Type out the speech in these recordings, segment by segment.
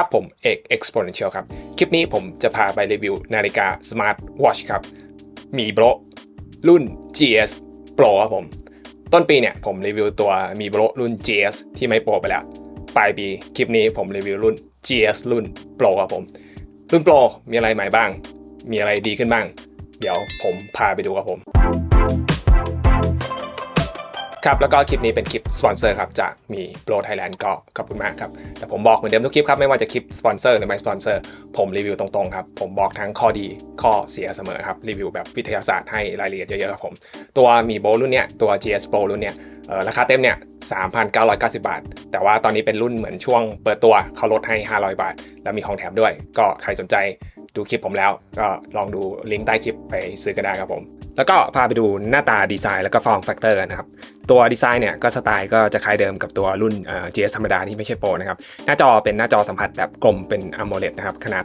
กับผมเอก Exponential ครับ คลิปนี้ผมจะพาไปรีวิวนาฬิกา Smart Watch ครับ มีโบรรุ่น GS Pro ครับผม ต้นปีเนี่ยผมรีวิวตัวมีโบรรุ่น GS ที่ไม่โปรไปแล้ว ปลายปีคลิปนี้ผมรีวิวรุ่น GS รุ่น Pro ครับผม รุ่น Pro มีอะไรใหม่บ้าง มีอะไรดีขึ้นบ้าง เดี๋ยวผมพาไปดูครับผม ครับแล้วก็คลิปนี้เป็นคลิปสปอนเซอร์ครับจากมีโปรไทยแลนด์ก็ขอบคุณมากครับแต่ผมบอกเหมือนเดิมทุกคลิปครับไม่ว่าจะคลิปสปอนเซอร์หรือไม่สปอนเซอร์ผมรีวิวตรงๆครับผมบอกทั้งข้อดีข้อเสียเสมอครับรีวิวแบบวิทยาศาสตร์ให้รายละเอียดเยอะๆครับผมตัวมีโบรุ่นเนี้ยตัว GS Pro รุ่นเนี้ยราคาเต็มเนี่ย3,990 บาท แต่ว่าตอนนี้เป็นรุ่นเหมือนช่วงเปิดตัวเขาลดให้ 500 บาท แล้วมีของแถมด้วย ก็ใครสนใจดูคลิปผมแล้ว ก็ลองดูลิงก์ใต้คลิปไปซื้อกันได้ครับผม แล้วก็พาไปดูหน้าตาดีไซน์แล้วก็ฟอร์มแฟกเตอร์นะครับ ตัวดีไซน์เนี่ยก็สไตล์ก็จะคล้ายเดิมกับตัวรุ่นเอ่อ GS ธรรมดาที่ไม่ใช่โปรนะครับ หน้าจอเป็นหน้าจอสัมผัสแบบกลมเป็น AMOLED นะครับ ขนาด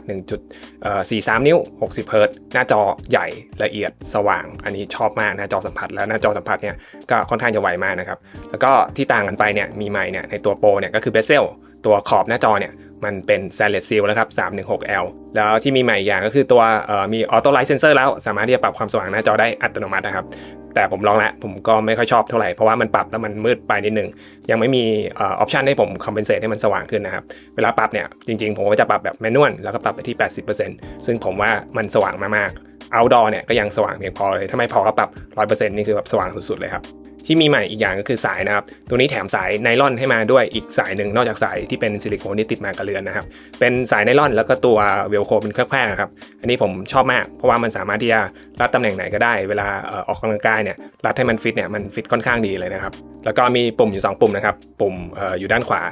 1.43 นิ้ว 60 เฮิรตซ์หน้าจอใหญ่ละเอียดสว่าง อันนี้ชอบมากหน้าจอสัมผัสแล้วหน้าจอสัมผัสเนี่ยก็ค่อนข้างจะไวมากนะครับ แล้วก็ที่ต่างกันไปเนี่ยมีใหม่เนี่ยในตัวโปรเนี่ยก็คือเบเซลตัวขอบหน้าจอเนี่ย มันเป็น stainless steel นะครับ 316L แล้วที่มีใหม่อย่างก็คือตัวเอ่อมี auto light sensor แล้วสามารถที่จะปรับความสว่างหน้าจอได้อัตโนมัตินะครับ แต่ผมลองแล้วผมก็ไม่ค่อยชอบเท่าไหร่ เพราะว่ามันปรับแล้วมันมืดไปนิดนึง ยังไม่มีออปชันให้ผมคอมเพนเซตให้มันสว่างขึ้นนะครับ เวลาปรับเนี่ยจริงๆ ผมก็จะปรับแบบแมนนวลแล้วก็ปรับไปที่ 80%ซึ่งผมว่ามันสว่างมากๆ outdoor เนี่ยก็ยังสว่างเพียงพอเลยถ้าไม่พอก็ปรับ 100%นี่คือแบบสว่างสุดๆเลยครับ ที่มีใหม่อีกอย่างก็คือสายนะครับ ตัวนี้แถมสายไนล่อนให้มาด้วยอีกสายหนึ่งนอกจากสายที่เป็นซิลิโคนที่ติดมากับเรือนนะครับ เป็นสายไนล่อนแล้วก็ตัวเวลโคเป็นแคร่ๆครับ อันนี้ผมชอบมาก เพราะว่ามันสามารถที่จะรัดตำแหน่งไหนก็ได้ เวลาออกกำลังกายเนี่ยรัดให้มันฟิตเนี่ยมันฟิตค่อนข้างดีเลยนะครับ แล้วก็มีปุ่มอยู่ 2 ปุ่มนะครับ ปุ่มอยู่ด้านขวา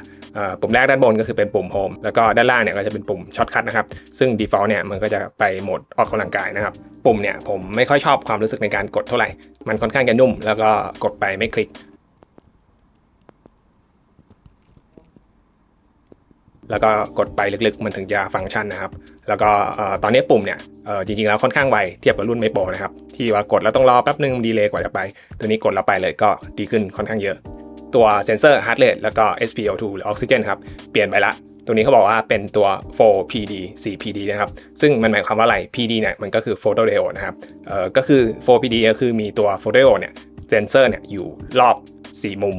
ปุ่มแรกด้านบนก็คือเป็นปุ่มโฮมแล้วก็ด้านล่างเนี่ยก็จะเป็นปุ่มช็อตคัทนะครับซึ่ง default เนี่ยมันก็จะไปโหมดออกกำลังกายนะครับปุ่มเนี่ยผมไม่ค่อยชอบความรู้สึกในการกดเท่าไหร่ มันค่อนข้างจะนุ่ม แล้วก็กดไปไม่คลิก แล้วก็กดไปลึกๆ มันถึงจะฟังก์ชันนะครับ แล้วก็ตอนนี้ปุ่มเนี่ยจริงๆแล้วค่อนข้างไวเทียบกับรุ่นไม่โปรนะครับที่ว่ากดแล้วต้องรอแป๊บนึงดีเลย์กว่าจะไป ตัวนี้กดแล้วไปเลยก็ดีขึ้นค่อนข้างเยอะ ตัวเซนเซอร์ฮาร์ดเรทแล้วก็ SpO2 หรือออกซิเจนครับ เปลี่ยนไปละ ตัวนี้เขาบอกว่าเป็นตัว 4PD 4PD นะครับ ซึ่งมันหมายความว่าอะไร PD เนี่ยมันก็คือโฟโตเดโอนะครับ เอ่อ ก็คือ 4PD ก็คือมีตัวโฟโตเดโอเนี่ย เซนเซอร์เนี่ยอยู่รอบ 4 มุม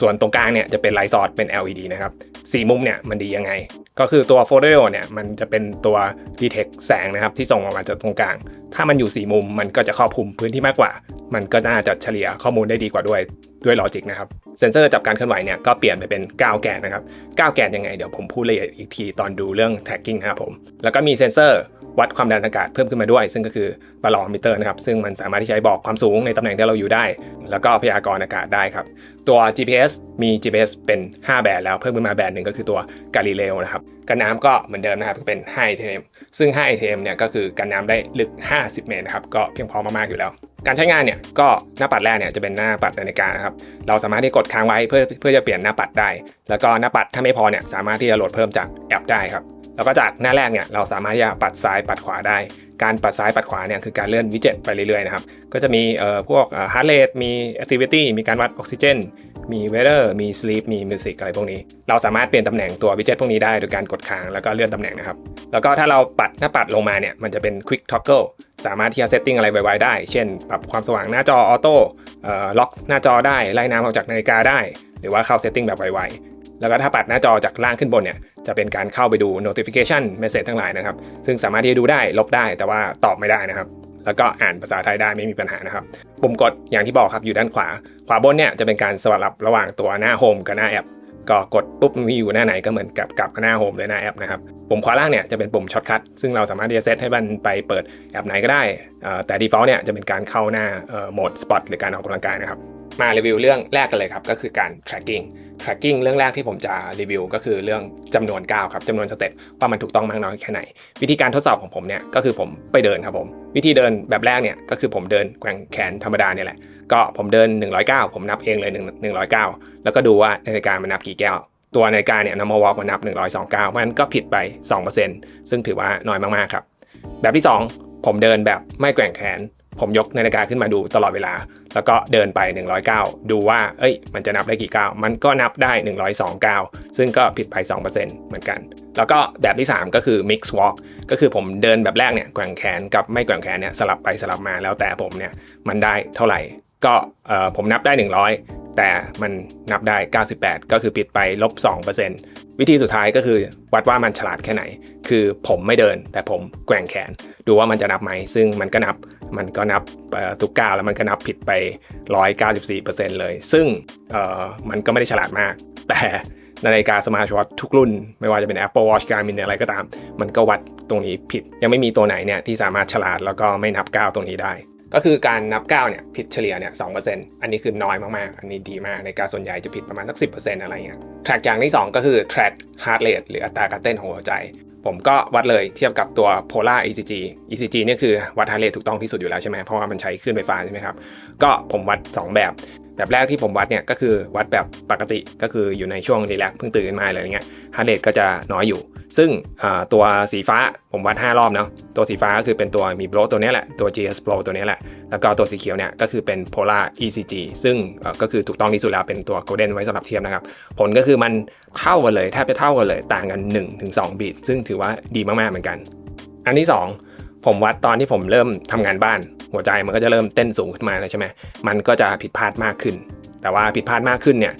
ส่วนตรงกลางเนี่ยจะเป็นไลท์ซอร์เป็น LED นะครับ สี่มุมเนี่ยมันดียังไง ก็คือตัวโฟโตโเนี่ยมันจะเป็นตัวดีเทคแสงนะครับที่ส่งออกมาจากตรงกลาง ถ้ามันอยู่ 4 มุมมันก็จะครอบคลุมพื้นที่มากกว่า มันก็น่าจะเฉลี่ยข้อมูลได้ดีกว่าด้วยด้วยลอจิกนะครับ เซนเซอร์จับการเคลื่อนไหวเนี่ยก็เปลี่ยนไปเป็น 9 แกนนะครับ 9 แกนยังไง เดี๋ยวผมพูดละเอียดอีกทีตอนดูเรื่อง tagging ครับผม แล้วก็มีเซนเซอร์ วัดความดันอากาศเพิ่มขึ้นมาด้วย ซึ่งก็คือบาลอมิเตอร์นะครับซึ่งมันสามารถที่จะบอกความสูงในตำแหน่งที่เราอยู่ได้ แล้วก็พยากรณ์อากาศได้ครับตัว GPS มี GPS เป็น 5 แบรนด์แล้วเพิ่มขึ้นมาแบรนด์หนึ่งก็คือตัว Galileo นะครับกันน้ำก็เหมือนเดิมนะครับเป็น5 ATM ซึ่ง5 ATM เนี่ยก็คือกันน้ำได้ลึก 50 เมตรนะครับก็เพียงพอมากๆอยู่แล้ว การใช้งานเนี่ยก็หน้าปัดแรกเนี่ยจะเป็นหน้าปัดนาฬิกานะครับเราสามารถที่กดค้างไว้เพื่อเพื่อจะเปลี่ยนหน้าปัดได้ แล้วก็หน้าปัดถ้าไม่พอเนี่ยสามารถที่จะโหลดเพิ่มจากแอปได้ครับ แล้วก็จากหน้าแรกเนี่ยเราสามารถที่จะปัดซ้ายปัดขวาได้ การปัดซ้ายปัดขวาเนี่ยคือการเลื่อนวิดเจ็ตไปเรื่อยๆนะครับ ก็จะมีเอ่อพวกฮาร์ดเรทมีแอคทิวิตี้มีการวัดออกซิเจน มีเวเดอร์มีสลีปมีมิวสิกอะไรพวกนี้ เราสามารถเปลี่ยนตำแหน่งตัววิดเจ็ตพวกนี้ได้โดยการกดค้างแล้วก็เลื่อนตำแหน่งนะครับ แล้วก็ถ้าเราปัดหน้าปัดลงมาเนี่ยมันจะเป็น Quick Toggle สามารถที่จะเซตติ้งอะไรไวๆได้ เช่น ปรับความสว่างหน้าจอออโต้ล็อกหน้าจอได้ไล่น้ำออกจากนาฬิกาได้ หรือว่าเข้าเซตติ้งแบบไวๆ แล้วก็ถ้าปัดหน้าจอจากล่างขึ้นบนเนี่ยจะเป็นการเข้าไปดู notification message ทั้งหลายนะครับ ซึ่งสามารถที่จะดูได้ลบได้แต่ว่าตอบไม่ได้นะครับ แล้วก็อ่านภาษาไทยได้ไม่มีปัญหานะครับ ปุ่มกดอย่างที่บอกครับอยู่ด้านขวา ขวาบนเนี่ยจะเป็นการสลับระหว่างตัวหน้าโฮมกับหน้าแอปก็กดปุ๊บมีอยู่หน้าไหนก็เหมือนกับกับหน้าโฮมเลยหน้าแอปนะครับปุ่มขวาล่างเนี่ยจะเป็นปุ่มช็อตคัทซึ่งเราสามารถที่จะเซตให้มันไปเปิดแอปไหนก็ได้ แต่ default เนี่ยจะเป็นการเข้าหน้าโหมด spot หรือการออกกำลังกายนะครับมารีวิวเรื่องแรกกันเลยครับก็คือการ tracking tracking เรื่องแรกที่ผมจะรีวิวก็คือเรื่องจำนวนก้าวครับจำนวนสเต็ปว่ามันถูกต้องมากน้อยแค่ไหน วิธีการทดสอบของผมเนี่ยก็คือผมไปเดินครับผม วิธีเดินแบบแรกเนี่ยก็คือผมเดินแกว่งแขนธรรมดาเนี่ยแหละก็ผมเดิน 109 ผมนับเองเลย1 109 แล้วก็ดูว่านาฬิกามันนับกี่แก้ว ตัวนาฬิกาเนี่ย normal walk มันนับ 129มันก็ผิดไป 2%ซึ่งถือว่าน้อยมากๆครับแบบที่ 2 ผมเดินแบบไม่แกว่งแขน ผมยกนาฬิกาขึ้นมาดูตลอดเวลา แล้วก็เดินไป 109 ดูว่า เอ้ย มันจะนับได้กี่ก้าว มันก็นับได้ 102ก้าว ซึ่งก็ผิดไป 2%เหมือนกัน แล้วก็แบบที่ 3 ก็คือ mix walk ก็คือผมเดินแบบแรกเนี่ยแกว่งแขนกับไม่แกว่งแขนเนี่ยสลับไปสลับมาแล้วแต่ผมเนี่ยมันได้เท่าไหร่ ก็ผมนับได้ 100 แต่มันนับได้ 98 ก็คือปิดไปลบ 2%วิธีสุดท้ายก็คือวัดว่ามันฉลาดแค่ไหน คือผมไม่เดิน แต่ผมแกว่งแขน ดูว่ามันจะนับไหม ซึ่งมันก็นับมันก็นับทุกก้าวแล้วมันก็นับผิดไป 194%เลย ซึ่งเอ่อมันก็ไม่ได้ฉลาดมาก แต่นาฬิกาสมาร์ทวอททุกรุ่น ไม่ว่าจะเป็น Apple Watch Garmin อะไรก็ตาม มันก็วัดตรงนี้ผิด ยังไม่มีตัวไหนเนี่ยที่สามารถฉลาดแล้วก็ไม่นับก้าวตรงนี้ได้ ก็คือการนับก้าวเนี่ยผิดเฉลี่ยเนี่ย2%อันนี้คือน้อยมากๆ อันนี้ดีมากในการส่วนใหญ่จะผิดประมาณสัก 10%อะไรเงี้ย track อย่างที่ 2 ก็คือ track heart rate หรืออัตราการเต้นของหัวใจ ผมก็วัดเลยเทียบกับตัว Polar ECG ECG เนี่ยคือวัด heart rate ถูกต้องที่สุดอยู่แล้วใช่ไหมเพราะว่ามันใช้คลื่นไฟฟ้าใช่ไหมครับก็ผมวัด 2 แบบแบบแรกที่ผมวัดเนี่ยก็คือวัดแบบปกติก็คืออยู่ในช่วงรีแลกซ์เพิ่งตื่นขึ้นมาอะไรเงี้ย heart rate ก็จะน้อยอยู่ ซึ่งตัวสีฟ้าผมวัด 5 รอบเนาะตัวสีฟ้าก็คือเป็นตัวมีโบรตัวนี้แหละ ตัว GS Pro ตัวนี้แหละ แล้วก็ตัวสีเขียวเนี่ยก็คือเป็น Polar ECG ซึ่งก็คือถูกต้องที่สุดแล้วเป็นตัว Golden ไว้สำหรับเทียบนะครับ ผลก็คือมันเท่ากันเลยแทบจะเท่ากันเลยต่างกัน 1-2บีทซึ่งถือว่าดีมากๆเหมือนกัน อันที่ 2 ผมวัดตอนที่ผมเริ่มทำงานบ้าน หัวใจมันก็จะเริ่มเต้นสูงขึ้นมาแล้วใช่ไหมมันก็จะผิดพลาดมากขึ้น แต่ว่าผิดพลาดมากขึ้นเนี่ย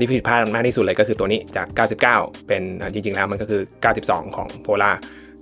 ที่ผิดพลาดมากที่สุดเลยก็คือตัวนี้จาก 99 เป็นจริงๆแล้วมันก็คือ 92 ของโพล่า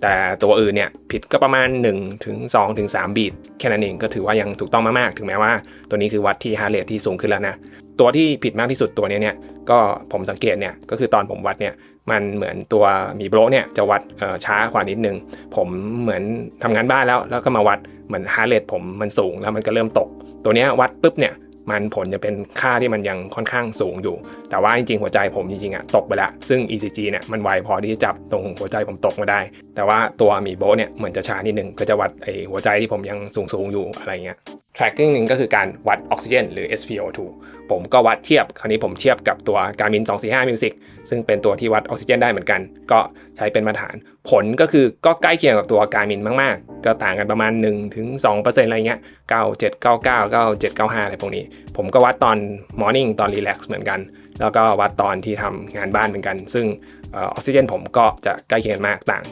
แต่ตัวอื่นเนี่ยผิดก็ประมาณ1ถึง2ถึง3บีทแค่นั้นเองก็ถือว่ายังถูกต้องมากๆ ถึงแม้ว่าตัวนี้คือวัดที่ฮาร์เรทที่สูงขึ้นแล้วนะ ตัวที่ผิดมากที่สุดตัวนี้เนี่ยก็ผมสังเกตเนี่ยก็คือตอนผมวัดเนี่ยมันเหมือนตัวมีโบรเนี่ยจะวัดช้ากว่านิดนึง ผมเหมือนทำงานบ้านแล้วแล้วก็มาวัดเหมือนฮาร์เรทผมมันสูงแล้วมันก็เริ่มตก ตัวนี้วัดปุ๊บเนี่ย มันผลจะเป็นค่าที่มันยังค่อนข้างสูงอยู่ แต่ว่าจริงๆ หัวใจผมจริงๆอะตกไปละ ซึ่ง ECG เนี่ยมันไวพอที่จะจับตรงหัวใจผมตกมาได้ แต่ว่าตัวมีโบเนี่ยเหมือนจะช้านิดนึงก็จะวัดไอหัวใจที่ผมยังสูงๆอยู่อะไรเงี้ย tracking หนึ่งก็คือการวัดออกซิเจนหรือ SpO2 ผมก็วัดเทียบ คราวนี้ผมเทียบกับตัว Garmin 245 Music ซึ่งเป็นตัวที่วัดออกซิเจนได้เหมือนกัน ก็ใช้เป็นมาตรฐาน ผลก็คือก็ใกล้เคียงกับตัว Garmin มากๆ ก็ต่างกันประมาณ 1-2%อะไรเงี้ย 97 99 97 95 อะไรพวกนี้ ผมก็วัดตอน Morning ตอน Relax เหมือนกัน แล้วก็วัดตอนที่ทำงานบ้านเหมือนกัน ซึ่งออกซิเจนผมก็จะใกล้เคียงมากต่าง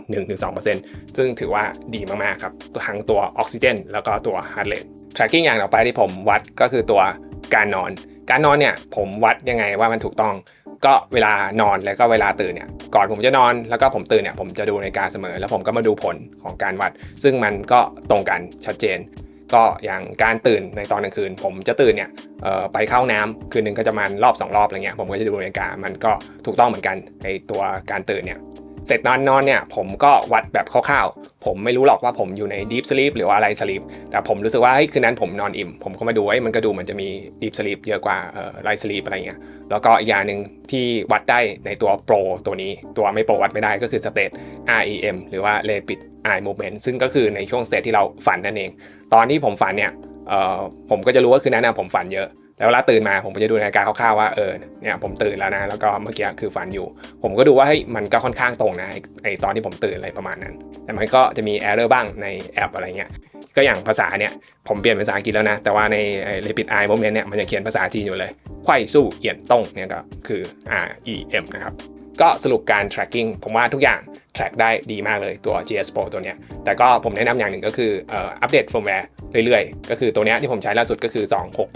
1-2%ซึ่งถือว่าดีมากๆครับทั้งตัวออกซิเจนแล้วก็ตัว heart rate tracking อย่างต่อไปที่ผมวัดก็คือตัวการนอน การนอนเนี่ยผมวัดยังไงว่ามันถูกต้อง ก็เวลานอนแล้วก็เวลาตื่นเนี่ยก่อนผมจะนอนแล้วก็ผมตื่นเนี่ยผมจะดูนาฬิกาเสมอ แล้วผมก็มาดูผลของการวัด ซึ่งมันก็ตรงกันชัดเจน ก็อย่างการตื่นในตอนกลางคืน ผมจะตื่นเนี่ยไปเข้าน้ำคืนหนึ่งก็จะมารอบ 2 รอบอะไรเงี้ยผมก็จะดูนาฬิกามันก็ถูกต้องเหมือนกันในตัวการตื่นเนี่ย เสร็จนอนนอนเนี่ยผมก็วัดแบบคร่าวๆ ผมไม่รู้หรอกว่าผมอยู่ใน deep sleep หรือว่าอะไร sleep แต่ผมรู้สึกว่าเฮ้ยคืนนั้นผมนอนอิ่ม ผมก็มาดูไอ้มันก็ดูเหมันจะมี deep sleep เยอะกว่าเอ่อ light sleep อะไรเงี้ยแล้วก็อีกอย่างหนึ่งที่วัดได้ในตัว pro ตัวนี้ ตัวไม่ pro วัดไม่ได้ก็คือ state REM หรือว่า rapid eye movement ซึ่งก็คือในช่วง state ที่เราฝันนั่นเอง ตอนที่ผมฝันเนี่ยเอ่อผมก็จะรู้ว่าคืนนั้นนะผมฝันเยอะ แล้วเวลาตื่นมาผมก็จะดูนาฬิกาคร่าวๆว่าเออเนี่ยผมตื่นแล้วนะแล้วก็เมื่อกี้คือฝันอยู่ ผมก็ดูว่าเฮ้ยมันก็ค่อนข้างตรงนะไอตอนที่ผมตื่นอะไรประมาณนั้น แต่มันก็จะมีแอเรอร์บ้างในแอปอะไรเงี้ยก็อย่างภาษาเนี่ยผมเปลี่ยนเป็นภาษาอังกฤษแล้วนะ แต่ว่าในไอ้ Rapid Eye Movement เนี่ยมันจะเขียนภาษาจีนอยู่เลยไขว้สู้เอียนต้งเนี่ยก็คือ R E M นะครับ ก็สรุปการ tracking ผมว่าทุกอย่าง track ได้ดีมากเลยตัว GS Pro ตัวเนี้ย แต่ก็ผมแนะนำอย่างหนึ่งก็คืออัปเดตเฟิร์มแวร์เรื่อยๆ ก็คือตัวเนี้ยที่ผมใช้ล่าสุดก็คือ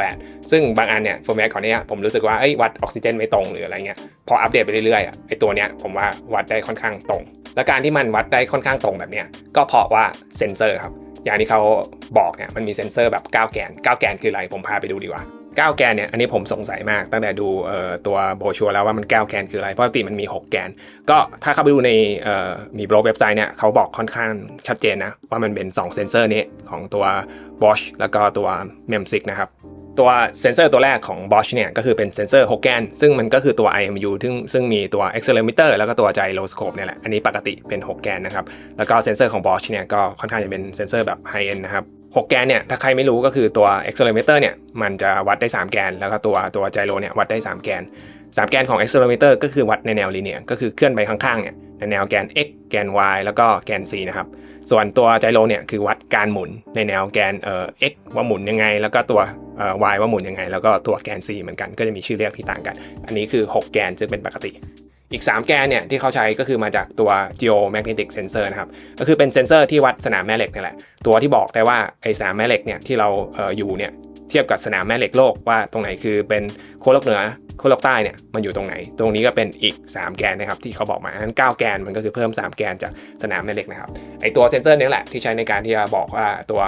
268 ซึ่งบางอันเนี่ยเฟิร์มแวร์ก่อนเนี้ยผมรู้สึกว่าเอ้ยวัดออกซิเจนไม่ตรงหรืออะไรเงี้ย พออัปเดตไปเรื่อยๆไอตัวเนี้ยผมว่าวัดได้ค่อนข้างตรง และการที่มันวัดได้ค่อนข้างตรงแบบเนี้ยก็เพราะว่าเซนเซอร์ครับอย่างที่เขาบอกเนี่ยมันมีเซนเซอร์แบบ9แกน9แกนคืออะไรผมพาไปดูดีกว่า 9แกนเนี่ยอันนี้ผมสงสัยมากตั้งแต่ดูตัวโบชัวแล้วว่ามัน9แกนคืออะไร เพราะปกติมันมี 6 แกน ก็ถ้าเข้าไปดูในมีบล็อกเว็บไซต์เนี่ยเขาบอกค่อนข้างชัดเจนนะ ว่ามันเป็น 2 เซนเซอร์นี้ของตัว Bosch แล้วก็ตัว MEMSIC นะครับตัวเซนเซอร์ตัวแรกของ Bosch เนี่ยก็คือเป็นเซนเซอร์6แกน ซึ่งมันก็คือตัว IMU ซึ่งซึ่งมีตัว accelerometer แล้วก็ตัว gyroscope เนี่ยแหละ อันนี้ปกติเป็น 6 แกนนะครับ แล้วก็เซนเซอร์ของ Bosch เนี่ยก็ค่อนข้างจะเป็นเซนเซอร์แบบ high end นะครับ 6 แกนเนี่ยถ้าใครไม่รู้ก็คือตัว accelerometer เนี่ยมันจะวัดได้ 3 แกน แล้วก็ตัวตัว gyro เนี่ยวัดได้ 3 แกน 3 แกนของ accelerometer ก็คือวัดในแนวลีเนียก็คือเคลื่อนไปข้างๆเนี่ยในแนวแกน x แกน y แล้วก็แกน c นะครับส่วนตัวไจโรเนี่ยคือวัดการหมุนในแนวแกนเอ่อ x ว่าหมุนยังไง แล้วก็ตัวเอ่อ y ว่าหมุนยังไง แล้วก็ตัวแกน c เหมือนกันก็จะมีชื่อเรียกที่ต่างกัน อันนี้คือ 6 แกนซึ่งเป็นปกติ อีก 3 แกนเนี่ยที่เขาใช้ก็คือมาจากตัว geomagnetic sensor นะครับ ก็คือเป็นเซนเซอร์ที่วัดสนามแม่เหล็กนี่แหละ ตัวที่บอกได้ว่าไอสนามแม่เหล็กเนี่ยที่เราเอออยู่เนี่ยเทียบกับสนามแม่เหล็กโลกว่าตรงไหนคือเป็นโคโลกเหนือโคโลกใต้เนี่ยมันอยู่ตรงไหน ตรงนี้ก็เป็นอีก 3 แกนนะครับที่เขาบอกมางั้น9แกนมันก็คือเพิ่ม 3 แกนจากสนามแม่เหล็กนะครับไอตัวเซนเซอร์นี้แหละที่ใช้ในการที่จะบอกว่าตัว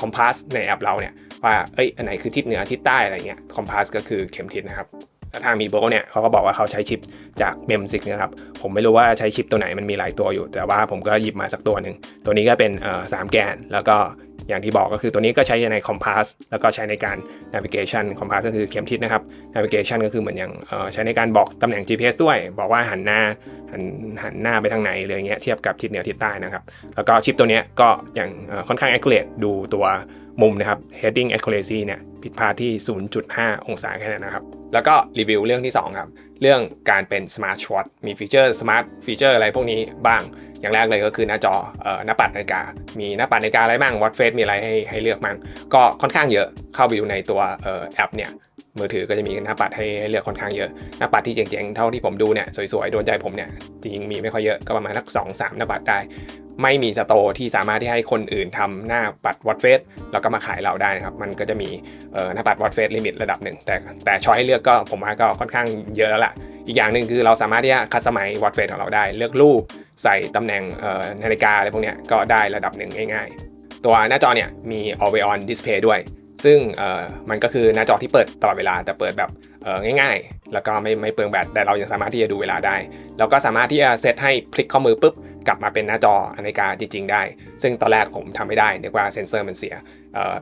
คอมพาสในแอปเราเนี่ยว่าเอ้ยอันไหนคือทิศเหนือทิศใต้อะไรเงี้ยคอมพาสก็คือเข็มทิศนะครับ แล้วทางมีโบเนี่ยเขาก็บอกว่าเขาใช้ชิปจากเมมซิกนะครับ ผมไม่รู้ว่าใช้ชิปตัวไหนมันมีหลายตัวอยู่ แต่ว่าผมก็หยิบมาสักตัวหนึ่ง ตัวนี้ก็เป็นเอ่อสามแกน แล้วก็อย่างที่บอกก็คือตัวนี้ก็ใช้ใน Compass แล้วก็ใช้ในการ navigation Compass ก็คือเข็มทิศนะครับ navigation ก็คือเหมือนอย่างใช้ในการบอกตำแหน่ง GPS ด้วย บอกว่าหันหน้าหันหันหน้าไปทางไหนหรือย่างเงี้ยเทียบกับทิศเหนือทิศใต้นะครับ แล้วก็ชิปตัวเนี้ยก็อย่างค่อนข้าง accurate ดูตัว มุมนะครับ heading accuracy เนี่ยผิดพลาดที่ 0.5 องศาแค่นั้นนะครับ แล้วก็รีวิวเรื่องที่ 2 ครับ เรื่องการเป็น smart watch มีฟีเจอร์ smart ฟีเจอร์อะไรพวกนี้บ้าง อย่างแรกเลยก็คือหน้าจอเอ่อหน้าปัดนาฬิกา มีหน้าปัดนาฬิกาอะไรบ้าง watch face มีอะไรให้ให้เลือกบ้าง ก็ค่อนข้างเยอะเข้าไปดูในตัวเอ่อแอปเนี่ย มือถือก็จะมีหน้าปัดให้เลือกค่อนข้างเยอะ หน้าปัดที่เจ๋งๆ เท่าที่ผมดูเนี่ยสวยๆ โดนใจผมเนี่ยจริงๆมีไม่ค่อยเยอะก็ประมาณสักสองสามหน้าปัดได้ ไม่มีสโตร์ที่สามารถที่ให้คนอื่นทำหน้าปัดวอตเฟสแล้วก็มาขายเราได้นะครับ มันก็จะมีหน้าปัดวอตเฟสลิมิตระดับหนึ่งแต่แต่ช้อยให้เลือกก็ผมว่าก็ค่อนข้างเยอะแล้วล่ะ อีกอย่างหนึ่งคือเราสามารถที่จะคัสตอมไมซ์วอตเฟสของเราได้ เลือกรูปใส่ตำแหน่งนาฬิกาอะไรพวกเนี้ยก็ได้ระดับหนึ่งง่าย ๆ ตัวหน้าจอเนี่ยมี always on display ด้วย ซึ่งมันก็คือหน้าจอที่เปิดตลอดเวลาแต่เปิดแบบง่าย ๆ แล้วก็ไม่ไม่เปลืองแบตแต่เรายังสามารถที่จะดูเวลาได้ แล้วก็สามารถที่จะเซตให้พลิกข้อมือปุ๊บกลับมาเป็นหน้าจอนาฬิกาจริง ๆ ได้ ซึ่งตอนแรกผมทำไม่ได้เนื่องว่าเซนเซอร์มันเสีย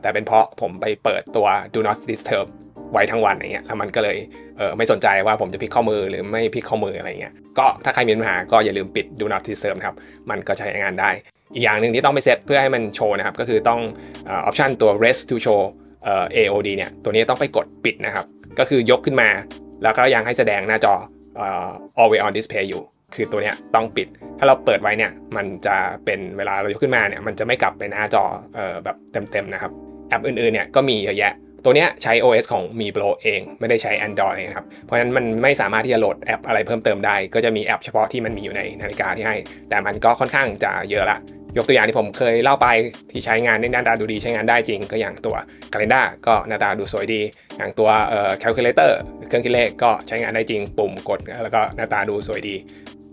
แต่เป็นเพราะผมไปเปิดตัว do not disturb ไว้ทั้งวันอย่างเงี้ยแล้วมันก็เลยเออไม่สนใจว่าผมจะพลิกข้อมือหรือไม่พลิกข้อมืออะไรเงี้ยก็ถ้าใครมีปัญหาก็อย่าลืมปิด do not disturb ครับมันก็ใช้งานได้ อีกอย่างหนึ่งที่ต้องไปเซตเพื่อให้มันโชว์นะครับ ก็คือต้องออปชันตัว rest to show เอ่อ AOD เนี่ยตัวนี้ต้องไปกดปิดนะครับ ก็คือยกขึ้นมา แล้วก็ยังให้แสดงหน้าจอเอ่อ always on display อยู่ คือตัวเนี้ยต้องปิด ถ้าเราเปิดไว้เนี่ยมันจะเป็นเวลาเรายกขึ้นมาเนี่ยมันจะไม่กลับไปหน้าจอเอ่อแบบเต็มๆนะครับแอปอื่นๆเนี่ยก็มีเยอะแยะตัวเนี้ยใช้ OS ของ Mi Pro เองไม่ได้ใช้ Android นะครับ เพราะฉะนั้นมันไม่สามารถที่จะโหลดแอปอะไรเพิ่มเติมได้ ก็จะมีแอปเฉพาะที่มันมีอยู่ในนาฬิกาที่ให้ แต่มันก็ค่อนข้างจะเยอะละ ยกตัวอย่างที่ผมเคยเล่าไปที่ใช้งานในหน้าตาดูดีใช้งานได้จริง ก็อย่างตัว Calendar ก็หน้าตาดูสวยดี อย่างตัวเอ่อ Calculator เครื่องคิดเลขก็ใช้งานได้จริง ปุ่มกดแล้วก็หน้าตาดูสวยดี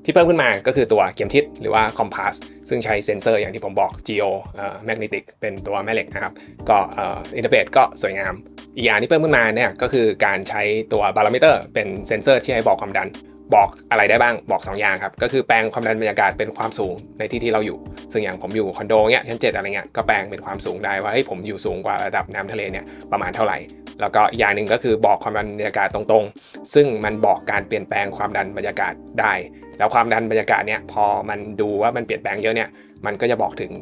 ที่เพิ่มขึ้นมาก็คือตัวเข็มทิศหรือว่า Compass ซึ่งใช้เซ็นเซอร์อย่างที่ผมบอก Geo เอ่อ Magnetic เป็นตัวแม่เหล็กนะครับ ก็เอ่ออินเทอร์เฟซก็สวยงามอีกอย่างที่เพิ่มขึ้นมาเนี่ยก็คือการใช้ตัวบาร์มิเตอร์เป็นเซ็นเซอร์ที่ให้บอกความดัน บอกอะไรได้บ้างบอก 2 อย่างครับ ก็คือแปลงความดันบรรยากาศเป็นความสูงในที่ที่เราอยู่ ซึ่งอย่างผมอยู่คอนโดเนี้ยชั้นเจ็ดอะไรเงี้ยก็แปลงเป็นความสูงได้ว่าเฮ้ยผมอยู่สูงกว่าระดับน้ำทะเลเนี่ยประมาณเท่าไหร่ แล้วก็อีกอย่างหนึ่งก็คือบอกความดันบรรยากาศตรงๆ ซึ่งมันบอกการเปลี่ยนแปลงความดันบรรยากาศได้ แล้วความดันบรรยากาศเนี่ยพอมันดูว่ามันเปลี่ยนแปลงเยอะเนี่ย มันก็จะบอกถึง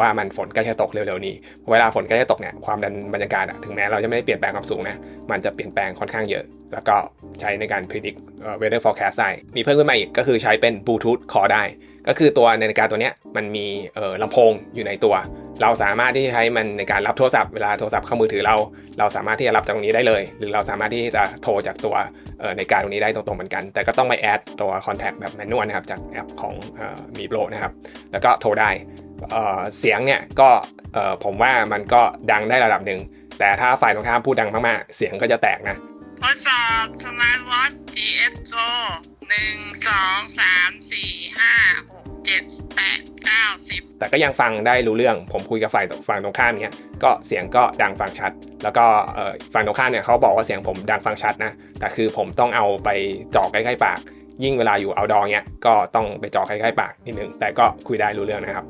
ว่ามันฝนใกล้จะตกเร็วๆนี้ เวลาฝนใกล้จะตกเนี่ยความดันบรรยากาศอะถึงแม้เราจะไม่ได้เปลี่ยนแปลงความสูงนะ มันจะเปลี่ยนแปลงค่อนข้างเยอะ แล้วก็ใช้ในการ predict เอ่อ weather forecast ได้มีเพิ่มขึ้นมาอีกก็คือใช้เป็น Bluetooth call ได้ ก็คือตัวนาฬิกาตัวนี้มันมีลำโพงอยู่ในตัว เราสามารถที่จะใช้มันในการรับโทรศัพท์เวลาโทรศัพท์เข้ามือถือเรา เราสามารถที่จะรับจากตรงนี้ได้เลย หรือเราสามารถที่จะโทรจากตัวนาฬิกาตรงนี้ได้ตรงๆเหมือนกัน แต่ก็ต้องไปแอดตัว contact แบบแมนนวลนะครับจากแอปของมีโปรนะครับ แล้วก็โทรได้เสียงเนี่ยก็ผมว่ามันก็ดังได้ระดับหนึ่งแต่ถ้าฝ่ายตรงข้ามพูดดังมากๆ เสียงก็จะแตกนะทดสอบสมาร์ทวอท GS Go หนึ่งสองสามสี่ห้าหกเจ็ดแปดเก้าสิบแต่ก็ยังฟังได้รู้เรื่อง ผมคุยกับฝ่ายฝั่งตรงข้ามเนี้ยก็เสียงก็ดังฟังชัด แล้วก็ฝั่งตรงข้ามเนี่ยเขาบอกว่าเสียงผมดังฟังชัดนะ แต่คือผมต้องเอาไปจ่อใกล้ๆปาก ยิ่งเวลาอยู่เอาดองเนี้ยก็ต้องไปจ่อใกล้ๆปากนิดนึงแต่ก็คุยได้รู้เรื่องนะครับ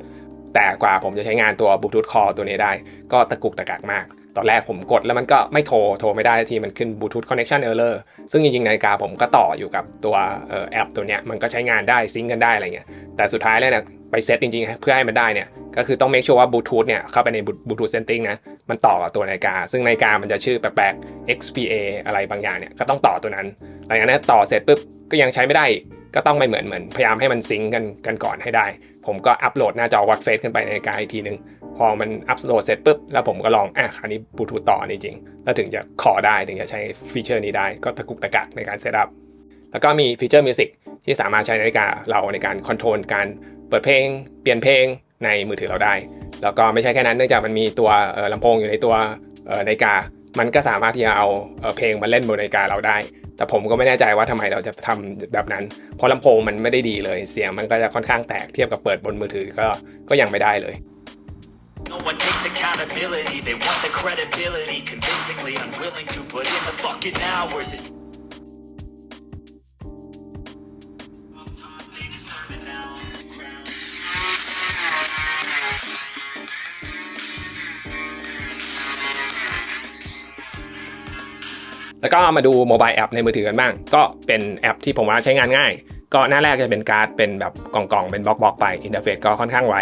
แต่กว่าผมจะใช้งานตัว Bluetooth Call ตัวนี้ได้ ก็ตะกุกตะกักมาก ตอนแรกผมกดแล้วมันก็ไม่โทร โทรไม่ได้ทีมันขึ้น Bluetooth Connection Error ซึ่งจริงๆนาฬิกาผมก็ต่ออยู่กับตัวออแอปตัวเนี้ยมันก็ใช้งานได้ซิงกันได้อะไรเงี้ยแต่สุดท้ายแล้วเนี่ยไปเซตจริงๆ เพื่อให้มันได้เนี่ยก็คือต้อง make sure ว่าบลูทูธเนี่ยเข้าไปในบลูทูธเซตติ้งนะมันต่อกับตัวนาฬิกา ซึ่งนาฬิกามันจะชื่อแปลกๆ XPA อะไรบางอย่างเนี่ยก็ต้องต่อตัวนั้นหลังจากนั้นต่อเสร็จปุ๊บก็ยังใช้ไม่ได้ก็ต้องไปเหมือนเหมือนพยายามให้มันซิงกันกันก่อนให้ได้ ผมก็อัปโหลดหน้าจอวัดเฟสขึ้นไปในนาฬิกาอีกทีนึง พอมันอัปโหลดเสร็จปุ๊บแล้วผมก็ลองอะคราวนี้บลูทูธต่อนี่จริง แล้วถึงจะขอได้ถึงจะใช้ฟีเจอร์นี้ได้ก็ตะกุกตะกักในการเซตอัพแล้วก็มีฟีเจอร์มิวสิกที่สามารถใช้นาฬิกาเราในการคอนโทรลการเปิดเพลง เปลี่ยนเพลงในมือถือเราได้ แล้วก็ไม่ใช่แค่นั้นเนื่องจากมันมีตัวลำโพงอยู่ในตัวนาฬิกา มันก็สามารถที่จะเอาเพลงมาเล่นบนนาฬิกาเราได้ แต่ผมก็ไม่แน่ใจว่าทำไมเราจะทำแบบนั้น เพราะลำโพงมันไม่ได้ดีเลย เสียงมันก็จะค่อนข้างแตกเทียบกับเปิดบนมือถือก็ก็ยังไม่ได้เลย No one takes accountability, they want the credibility, convincingly unwilling to put in the fucking hours. It- แล้วก็มาดูโมบายแอปในมือถือกันบ้าง ก็เป็นแอปที่ผมว่าใช้งานง่าย ก็หน้าแรกจะเป็นการ์ดเป็นแบบกล่องๆ เป็นบล็อกๆ ไป อินเทอร์เฟซก็ค่อนข้างไว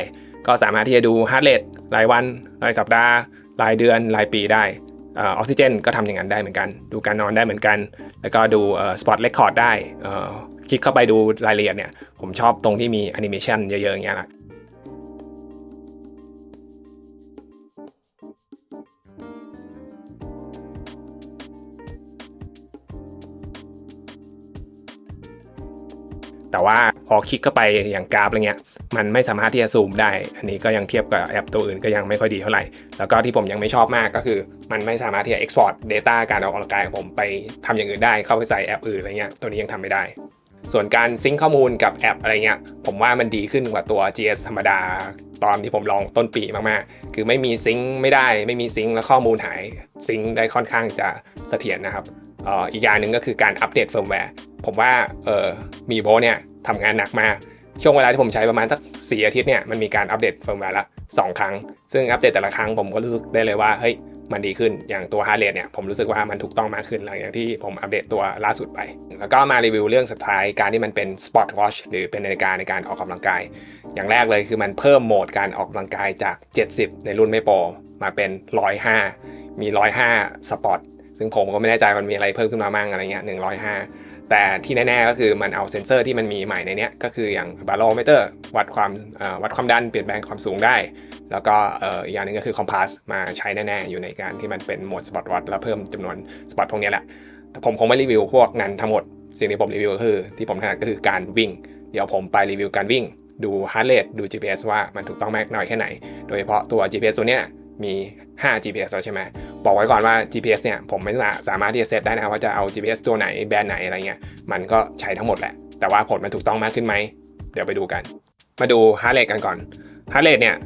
ก็สามารถที่จะดูฮาร์ดเรทรายวันรายสัปดาห์ รายเดือน รายปีได้ออกซิเจนก็ทำอย่างนั้นได้เหมือนกัน ดูการนอนได้เหมือนกัน แล้วก็ดูสปอตเรคคอร์ดได้คลิกเข้าไปดูรายละเอียดเนี่ยผมชอบตรงที่มีแอนิเมชันเยอะๆอย่างเงี้ยแหละแต่ว่าพอคลิกเข้าไปอย่างกราฟอะไรเงี้ย มันไม่สามารถที่จะซูมได้ อันนี้ก็ยังเทียบกับแอปตัวอื่นก็ยังไม่ค่อยดีเท่าไหร่ แล้วก็ที่ผมยังไม่ชอบมากก็คือ มันไม่สามารถที่จะ export data การออกกำลังกายของผมไปทำอย่างอื่นได้เข้าไปใส่แอปอื่นอะไรเงี้ยตัวนี้ยังทำไม่ได้ส่วนการซิงค์ข้อมูลกับแอปอะไรเงี้ยผมว่ามันดีขึ้นกว่าตัว GS ธรรมดา ตอนที่ผมลองต้นปีมากๆ คือไม่มีซิงค์ไม่ได้ ไม่มีซิงค์แล้วข้อมูลหายซิงค์ได้ค่อนข้างจะเสถียรนะครับอีกอย่างหนึ่งก็คือการอัปเดตเฟิร์มแวร์ผมว่าเออมีโบเนี่ยทำงานหนักมาก ช่วงเวลาที่ผมใช้ประมาณสักสี่อาทิตย์เนี่ยมันมีการอัปเดตเฟิร์มแวร์ละสองครั้ง ซึ่งอัปเดตแต่ละครั้งผมก็รู้สึกได้เลยว่าเฮ้ยมันดีขึ้นอย่างตัวฮาร์เรทเนี่ยผมรู้สึกว่ามันถูกต้องมากขึ้นหลังจากที่ผมอัปเดตตัวล่าสุดไป แล้วก็มารีวิวเรื่องสุดท้ายการที่มันเป็น Sport Watch หรือเป็นนาฬิกาในการออกกำลังกาย อย่างแรกเลยคือมันเพิ่มโหมดการออกกำลังกายจาก 70 ในรุ่นไม่โปรมาเป็น 105 มี 105สปอร์ตซึ่งผมก็ไม่แน่ใจมันมีอะไรเพิ่มขึ้นมามั่งอะไรเงี้ย105 แต่ที่แน่ๆก็คือมันเอาเซ็นเซอร์ที่มันมีใหม่ในนี้ก็คืออย่างบาโลเมเตอร์วัดความวัดความดันเปลี่ยนแปลงความสูงได้ แล้วก็อีกอย่างนึงก็คือคอมพาสมาใช้แน่ๆ อยู่ในการที่มันเป็นโหมดสปอร์ตวัดแล้วเพิ่มจำนวนสปอร์ตพวกนี้แหละแต่ผมคงไม่รีวิวพวกนั้นทั้งหมด สิ่งที่ผมรีวิวก็คือที่ผมถนัดก็คือการวิ่ง เดี๋ยวผมไปรีวิวการวิ่ง ดูฮาร์ t เรทดู GPS ว่ามันถูกต้องมากน้อยแค่ไหน โดยเฉพาะตัว GPS ตัวเนี้ย มี 5 GPS แล้วใช่ไหมบอกไว้ก่อนว่า GPS เนี่ยผมไม่สามารถที่จะเซตได้นะครับว่าจะเอา GPS ตัวไหนแบรนด์ไหนอะไรเงี้ยมันก็ใช้ทั้งหมดแหละ แต่ว่าผลมันถูกต้องมากขึ้นไหม เดี๋ยวไปดูกัน มาดูฮาร์เรทกันก่อนฮาร์เรทเนี่ย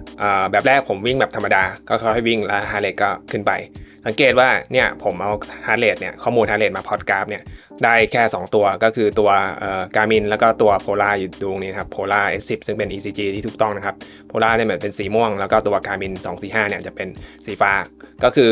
แบบแรกผมวิ่งแบบธรรมดา ก็ค่อยวิ่งแล้วฮาร์เรทก็ขึ้นไป สังเกตว่าเนี่ยผมเอาฮาร์เรทเนี่ยข้อมูลฮาร์เรทมาพอดกราฟเนี่ยได้แค่ 2 ตัวก็คือตัวการ์มินแล้วก็ตัวโพลาอยู่ตรงนี้นะครับโพลา S10 ซึ่งเป็น ECG ที่ถูกต้องนะครับโพลาเนี่ยเหมือนเป็นสีม่วง แล้วก็ตัวการ์มิน245เนี่ยจะเป็นสีฟ้า ก็คือ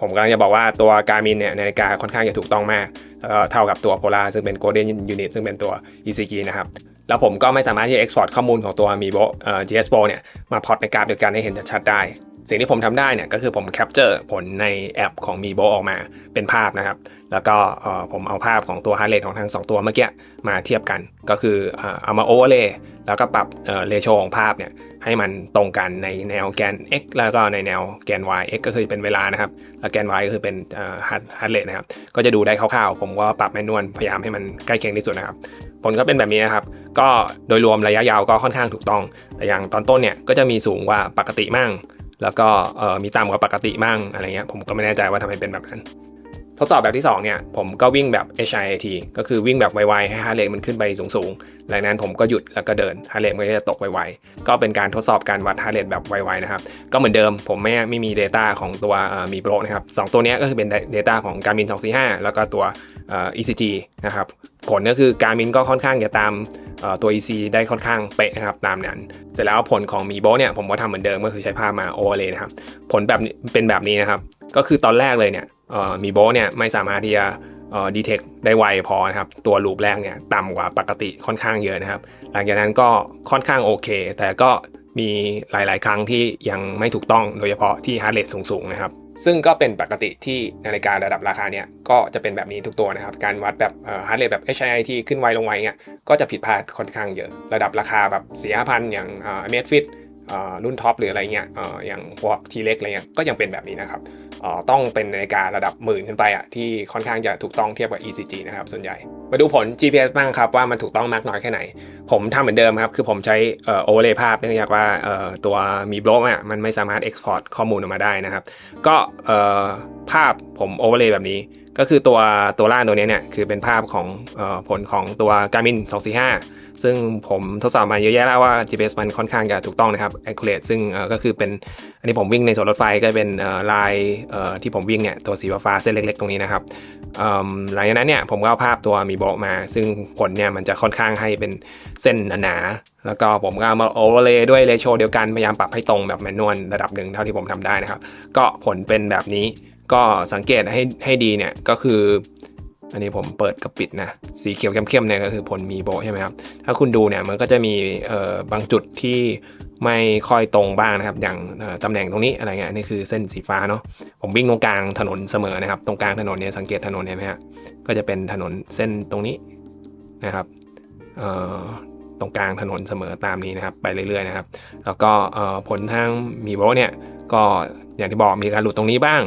ผมกำลังจะบอกว่าตัวการ์มินเนี่ยนาฬิกาค่อนข้างจะถูกต้องมากแล้วก็เท่ากับตัวโพลาซึ่งเป็น Golden Unit ซึ่งเป็นตัว ECG นะครับแล้วผมก็ไม่สามารถที่จะ export ข้อมูลของตัว m i b o เอ่อ GS Pro เนี่ยมาพอร์ตในกราฟเดียวกันให้เห็นชัดได้ สิ่งที่ผมทำได้เนี่ยก็คือผม capture ผลในแอปของ m i b o ออกมาเป็นภาพนะครับ แล้วก็ผมเอาภาพของตัว heart rate ของทั้ง 2 ตัวเมื่อกี้มาเทียบกัน ก็คือเอ่อเอามา overlay แล้วก็ปรับเอ่อ ratio ของภาพเนี่ยให้มันตรงกันในแนวแกน x แล้วก็ในแนวแกน y x ก็คือเป็นเวลานะครับ แล้วแกน y ก็คือเป็นเอ่อ heart heart rate นะครับ ก็จะดูได้คร่าวๆ ผมก็ปรับแมนนวลพยายามให้มันใกล้เคียงที่สุดนะครับ ผลก็เป็นแบบนี้นะครับ ก็โดยรวมระยะยาวก็ค่อนข้างถูกต้อง แต่อย่างตอนต้นเนี่ยก็จะมีสูงกว่าปกติมั่ง แล้วก็มีต่ำกว่าปกติมั่งอะไรเงี้ยผมก็ไม่แน่ใจว่าทำไมเป็นแบบนั้น ทดสอบแบบที่ 2 เนี่ย ผมก็วิ่งแบบ HIIT ก็คือวิ่งแบบไวๆ ให้ฮาร์เรทมันขึ้นไปสูงๆหลังนั้นผมก็หยุดแล้วก็เดินฮาร์เรทมันก็จะตกไวๆ ก็เป็นการทดสอบการวัดฮาร์เรทแบบไวๆนะครับ ก็เหมือนเดิมผมไม่ไม่มี Data ของตัวมีโปรนะครับสองตัวนี้ก็คือเป็น Data ของ Garmin 245 แล้วก็ตัวอ่อ ECG นะครับ ผลก็คือ Garmin ก็ค่อนข้างจะตามตัว EC ได้ค่อนข้างเป๊ะนะครับตามนั้น เสร็จแล้วผลของมีโบเนี่ยผมก็ทำเหมือนเดิมก็คือใช้ภาพมาโอเวอร์เลยนะครับ ผลแบบเป็นแบบนี้นะครับ ก็คือตอนแรกเลยเนี่ยเอ่อ มีโบเนี่ยไม่สามารถที่จะดีเทคได้ไวพอนะครับ ตัวลูปแรกเนี่ยต่ำกว่าปกติค่อนข้างเยอะนะครับ หลังจากนั้นก็ค่อนข้างโอเค แต่ก็มีหลาย ๆ ครั้งที่ยังไม่ถูกต้องโดยเฉพาะที่ฮาร์ดเรทสูง ๆ นะครับ ซึ่งก็เป็นปกติที่นาฬิการะดับราคาเนี่ยก็จะเป็นแบบนี้ทุกตัวนะครับ การวัดแบบฮาร์ดเรทแบบ HII ที่ขึ้นไวลงไวเนี่ยก็จะผิดพลาดค่อนข้างเยอะ ระดับราคาแบบสี่ห้าพันอย่างเอเมดฟิต รุ่นท็อปหรืออะไรเงี้ยอย่างพวกทีเล็กอะไรเงี้ยก็ยังเป็นแบบนี้นะครับต้องเป็นนาฬิการะดับหมื่นขึ้นไปอะที่ค่อนข้างจะถูกต้องเทียบกับ ECG นะครับส่วนใหญ่ มาดูผล GPS บ้างครับว่ามันถูกต้องมากน้อยแค่ไหน ผมทำเหมือนเดิมครับ คือผมใช้โอเวอร์เลยภาพเนื่องจากว่าตัวมีบล็อกอะมันไม่สามารถ Export ข้อมูลออกมาได้นะครับ ก็ภาพผมโอเวอร์เลยแบบนี้ ก็คือตัวตัวล่างตัวนี้เนี่ยคือเป็นภาพของออผลของตัว Garmin 245 ซึ่งผมทดสอบมาเยอะแยะแล้วว่า GPS มันค่อนข้างจะถูกต้องนะครับ accurate ซึ่งก็คือเป็นอันนี้ผมวิ่งในสวนรถไฟก็เป็นลายที่ผมวิ่งเนี่ยตัวสีฟ้าเส้นเล็ก ๆ ตรงนี้นะครับหลังจากนั้นเนี่ยผมก็เอาภาพตัวมีโบะมา ซึ่งผลเนี่ยมันจะค่อนข้างให้เป็นเส้นหนาๆแล้วก็ผมก็ามาโอเวอร์เลย์ด้วยเรโชเดียวกันพยายามปรับให้ตรงแบบแมนนวลระดับหนึ่งเท่าที่ผมทำได้นะครับ ก็ผลเป็นแบบนี้ ก็สังเกตให้ให้ดีเนี่ยก็คือ อันนี้ผมเปิดกับปิดนะ สีเขียวเข้มๆเนี่ยก็คือผลมีโบใช่ไหมครับ ถ้าคุณดูเนี่ยมันก็จะมีเออบางจุดที่ไม่ค่อยตรงบ้างนะครับ อย่างตำแหน่งตรงนี้อะไรเงี้ยนี่คือเส้นสีฟ้าเนาะผมวิ่งตรงกลางถนนเสมอนะครับ ตรงกลางถนนเนี่ยสังเกตถนนเห็นไหมฮะก็จะเป็นถนนเส้นตรงนี้นะครับเออ รงกลางถนนเสมอตามนี้นะครับไปเรื่อยๆนะครับ แล้วก็ผลทางมีโบเนี่ยก็อย่างที่บอกมีการหลุดตรงนี้บ้าง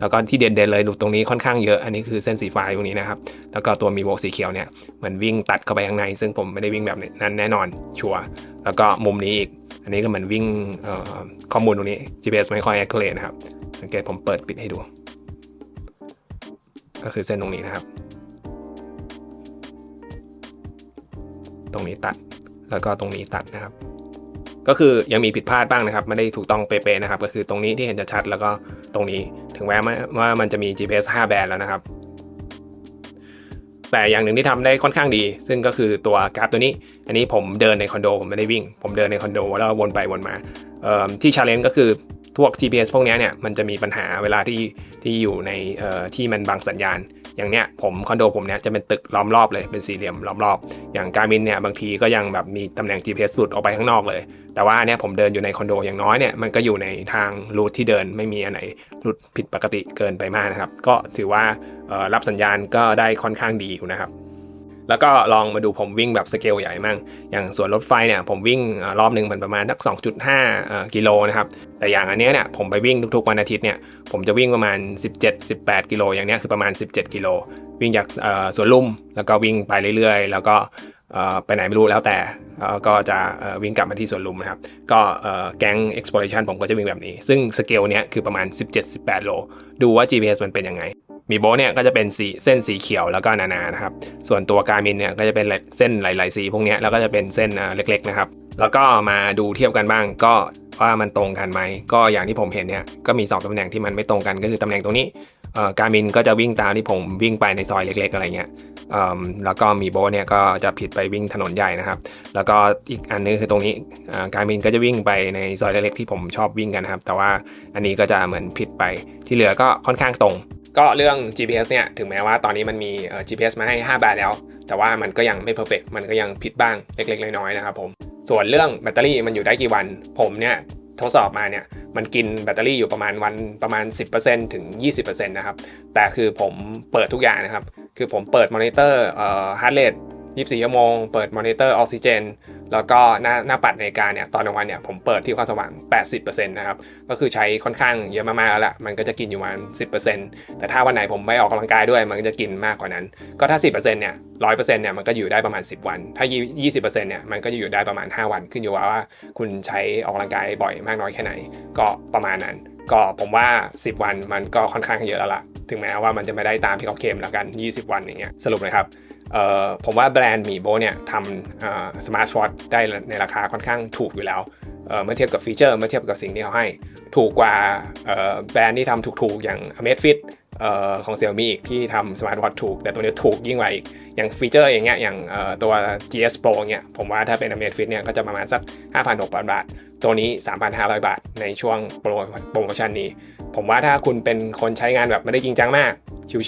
แล้วก็ที่เด่นๆเลยหลุดตรงนี้ค่อนข้างเยอะ อันนี้คือเส้นสีฟ้าตรงนี้นะครับ แล้วก็ตัวมีโบสีเขียวเนี่ยเหมือนวิ่งตัดเข้าไปข้างใน ซึ่งผมไม่ได้วิ่งแบบนั้นแน่นอนชัวร์แล้วก็มุมนี้อีก อันนี้ก็เหมือนวิ่งข้อมูลตรงนี้ GPS ไม่ค่อย accurate นะครับ สังเกตผมเปิดปิดให้ดู ก็คือเส้นตรงนี้นะครับ ตรงนี้ตัด แล้วก็ตรงนี้ตัดนะครับ ก็คือยังมีผิดพลาดบ้างนะครับ ไม่ได้ถูกต้องเป๊ะๆนะครับ ก็คือตรงนี้ที่เห็นจะชัดแล้วก็ตรงนี้ถึงแม้ว่ามันจะมี GPS 5 แบรนด์แล้วนะครับ แต่อย่างหนึ่งที่ทำได้ค่อนข้างดี ซึ่งก็คือตัวกราฟตัวนี้ อันนี้ผมเดินในคอนโดผมไม่ได้วิ่ง ผมเดินในคอนโดแล้ววนไปวนมาที่ชาเลนจ์ก็คือพวก GPS พวกนี้เนี่ยมันจะมีปัญหาเวลาที่ที่อยู่ในที่มันบังสัญญาณ อย่างเนี้ยผมคอนโดผมเนี้ยจะเป็นตึกล้อมรอบเลยเป็นสี่เหลี่ยมล้อมรอบ อย่างการมินเนี่ยบางทีก็ยังแบบมีตำแหน่ง GPS สุดออกไปข้างนอกเลย แต่ว่าเนี้ยผมเดินอยู่ในคอนโดอย่างน้อยเนี่ยมันก็อยู่ในทางรูทที่เดินไม่มีอันไหนรูทผิดปกติเกินไปมากนะครับก็ถือว่ารับสัญญาณก็ได้ค่อนข้างดีอยู่นะครับ แล้วก็ลองมาดูผมวิ่งแบบสเกลใหญ่มั่ง อย่างส่วนรถไฟเนี่ยผมวิ่งอรอบหนึ่งมันประมาณสัก2.5กิโลนะครับ แต่อย่างอันเนี้ยเนี่ยผมไปวิ่งทุกๆวันอาทิตย์เนี่ยผมจะวิ่งประมาณ 17-18 กิโลอย่างเนี้ยคือประมาณ 17 กิโล วิ่งจากเอ่อสวนลุ่มแล้วก็วิ่งไปเรื่อย ๆ แล้วก็ไปไหนไม่รู้แล้วแต่ก็จะวิ่งกลับมาที่สวนลุมนะครับ ก็แก๊ง exploration ผมก็จะวิ่งแบบนี้ ซึ่งสเกลเนี้ยคือประมาณ 17-18 โล ดูว่า GPS มันเป็นยังไง มีโบเนี่ยก็จะเป็นสีเส้นสีเขียวแล้วก็หนาๆนะครับ ส่วนตัวการมินเนี่ยก็จะเป็นเส้นหลาย ๆ สีพวกนี้แล้วก็จะเป็นเส้นเล็ก ๆ นะครับ แล้วก็มาดูเทียบกันบ้างก็ว่ามันตรงกันไหม ก็อย่างที่ผมเห็นเนี่ยก็มีสองตำแหน่งที่มันไม่ตรงกันก็คือตำแหน่งตรงนี้การมินก็จะวิ่งตามที่ผมวิ่งไปในซอยเล็ก ๆ อะไรเงี้ยแล้วก็มีโบเนี่ยก็จะผิดไปวิ่งถนนใหญ่นะครับ แล้วก็อีกอันนึงคือตรงนี้การมินก็จะวิ่งไปในซอยเล็กๆที่ผมชอบวิ่งกันนะครับ แต่ว่าอันนี้ก็จะเหมือนผิดไปที่เหลือก็ค่อนข้างตรง ก็เรื่อง GPS เนี่ยถึงแม้ว่าตอนนี้มันมี GPS มาให้ 5 แบบแล้ว แต่ว่ามันก็ยังไม่ perfect มันก็ยังผิดบ้างเล็กๆ น้อยๆนะครับผม ส่วนเรื่องแบตเตอรี่มันอยู่ได้กี่วัน ผมเนี่ยทดสอบมาเนี่ยมันกินแบตเตอรี่อยู่ประมาณวันประมาณ 10%ถึง 20%นะครับ แต่คือผมเปิดทุกอย่างนะครับ คือผมเปิดมอนิเตอร์ฮาร์ดเรท 24ชั่วโมง เปิดมอนิเตอร์ออกซิเจน แล้วก็หน้าหน้าปัดนาฬิกาเนี่ยตอนกลางวันเนี่ยผมเปิดที่ความสว่าง 80%นะครับ ก็คือใช้ค่อนข้างเยอะมากๆแล้วแหละมันก็จะกินอยู่ประมาณ 10%แต่ถ้าวันไหนผมไม่ออกกำลังกายด้วย มันก็จะกินมากกว่านั้น ก็ถ้า 10%เนี่ย100%เนี่ยมันก็อยู่ได้ประมาณ 10 วัน ถ้า 20%เนี่ยมันก็จะอยู่ได้ประมาณ 5 วัน ขึ้นอยู่ว่าว่าคุณใช้ออกกำลังกายบ่อยมากน้อยแค่ไหน ก็ประมาณนั้นก็ผมว่า 10 วันมันก็ค่อนข้างเยอะแล้วล่ะ ถึงแม้ว่ามันจะไม่ได้ตามที่เขาเคลมแล้วกัน 20 วันอย่างเงี้ยสรุปเลยครับผมว่าแบรนด์มีโบเนี่ยทำสมาร์ทวอทได้ในราคาค่อนข้างถูกอยู่แล้วเมื่อเทียบกับฟีเจอร์เมื่อเทียบกับสิ่งที่เขาให้ ถูกกว่าแบรนด์ที่ทำถูกๆ อย่าง Amazfit ของ Xiaomi อีกที่ทำสมาร์ทวอทถูก แต่ตัวนี้ถูกยิ่งกว่าอีก อย่างฟีเจอร์อย่างเงี้ยอย่างตัว GS Pro เงี้ยผมว่าถ้าเป็น Amazfit เนี่ยก็จะประมาณสัก 5,600 บาท ตัวนี้ 3,500 บาท ในช่วงโปรโปรโมชั่นนี้ ผมว่าถ้าคุณเป็นคนใช้งานแบบไม่ได้จริงจังมาก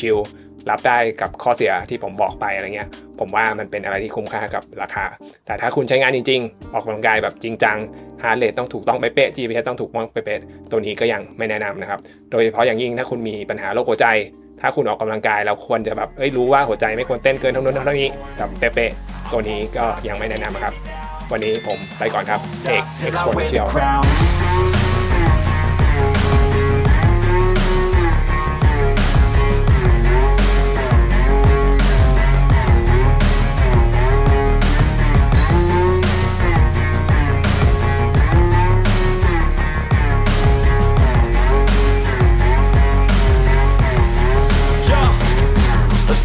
ชิวๆ รับได้กับข้อเสียที่ผมบอกไปอะไรเงี้ย ผมว่ามันเป็นอะไรที่คุ้มค่ากับราคา แต่ถ้าคุณใช้งานจริง ๆ ออกกำลังกายแบบจริงจังฮาร์ดเรทต้องถูกต้องไปเป๊ะ GPS ต้องถูกต้องไปเป๊ะตัวนี้ก็ยังไม่แนะนำนะครับ โดยเฉพาะอย่างยิ่งถ้าคุณมีปัญหาโรคหัวใจ ถ้าคุณออกกำลังกายเราควรจะแบบเอ้ยรู้ว่าหัวใจไม่ควรเต้นเกินเท่านั้นเท่านี้แต่เป๊ะๆตัวนี้ก็ยังไม่แนะนำครับ วันนี้ผมไปก่อนครับเอก till I wear the exponential crown.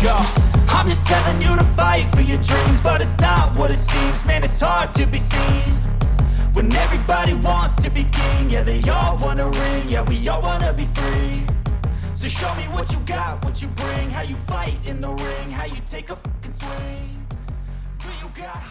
Go. I'm just telling you to fight for your dreams, but it's not what it seems. Man, it's hard to be seen when everybody wants to be king. Yeah, they all wanna ring. Yeah, we all wanna be free. So show me what you got, what you bring, how you fight in the ring, how you take a fucking swing. Do you got?